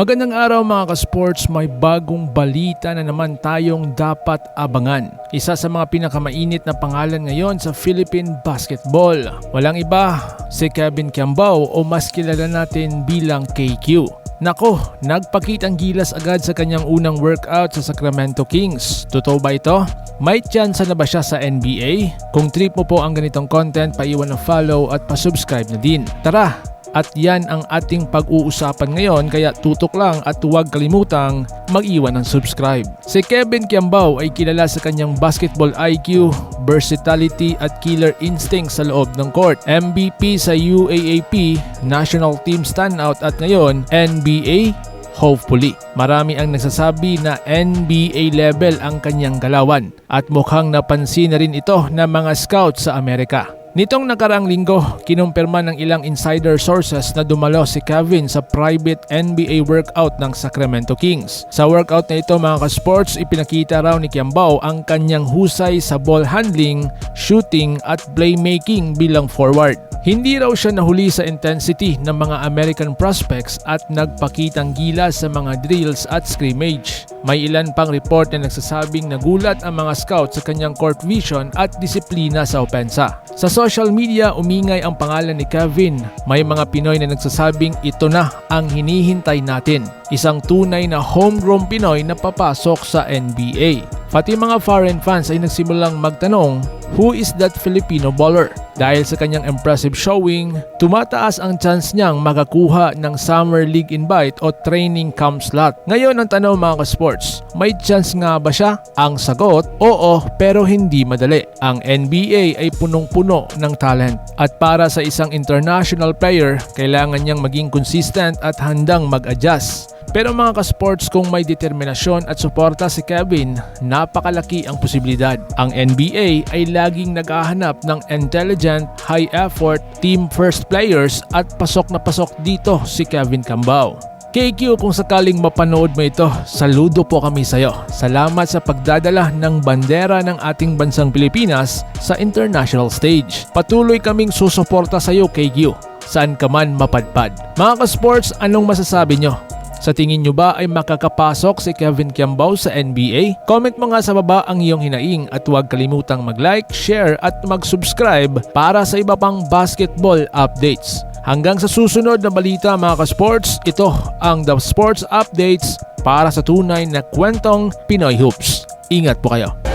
Magandang araw mga ka-sports, may bagong balita na naman tayong dapat abangan. Isa sa mga pinakamainit na pangalan ngayon sa Philippine basketball. Walang iba, si Kevin Kiambao o mas kilala natin bilang KQ. Nako, nagpakitang gilas agad sa kanyang unang workout sa Sacramento Kings. Totoo ba ito? May tsansa na ba siya sa NBA? Kung trip mo po ang ganitong content, paiwan ng follow at pasubscribe na din. Tara, at yan ang ating pag-uusapan ngayon kaya tutok lang at huwag kalimutang mag-iwan ng subscribe. Si Kevin Kiambao ay kilala sa kanyang basketball IQ, versatility at killer instinct sa loob ng court. MVP sa UAAP, National Team Standout at ngayon NBA Hopefully. Marami ang nagsasabi na NBA level ang kanyang galawan at mukhang napansin na rin ito ng mga scouts sa Amerika. Nitong nakaraang linggo, kinumpirma ng ilang insider sources na dumalo si Kevin sa private NBA workout ng Sacramento Kings. Sa workout na ito mga ka-sports, ipinakita raw ni Kiambao ang kanyang husay sa ball handling, shooting at playmaking bilang forward. Hindi raw siya nahuli sa intensity ng mga American prospects at nagpakitang gila sa mga drills at scrimmage. May ilan pang report na nagsasabing nagulat ang mga scouts sa kanyang court vision at disiplina sa opensa. Sa social media, umingay ang pangalan ni Kevin. May mga Pinoy na nagsasabing ito na ang hinihintay natin. Isang tunay na homegrown Pinoy na papasok sa NBA. Pati mga foreign fans ay nagsimulang magtanong, who is that Filipino baller? Dahil sa kanyang impressive showing, tumataas ang chance niyang makakuha ng Summer League invite o training camp slot. Ngayon ang tanong mga ka-sports, may chance nga ba siya? Ang sagot, oo pero hindi madali. Ang NBA ay punong-puno ng talent at para sa isang international player, kailangan niyang maging consistent at handang mag-adjust. Pero mga ka-sports kung may determinasyon at suporta si Kevin, napakalaki ang posibilidad. Ang NBA ay laging naghahanap ng intelligent, high-effort, team-first players at pasok na pasok dito si Kevin Cambao. KQ kung sakaling mapanood mo ito, saludo po kami sa iyo. Salamat sa pagdadala ng bandera ng ating bansang Pilipinas sa international stage. Patuloy kaming susuporta sa iyo KQ, saan ka man mapadpad. Mga ka-sports, anong masasabi nyo? Sa tingin nyo ba ay makakapasok si Kevin Kiambao sa NBA? Comment mo nga sa baba ang iyong hinaing at huwag kalimutang mag-like, share at mag-subscribe para sa iba pang basketball updates. Hanggang sa susunod na balita mga ka-sports, ito ang The Sports Updates para sa tunay na kwentong Pinoy Hoops. Ingat po kayo.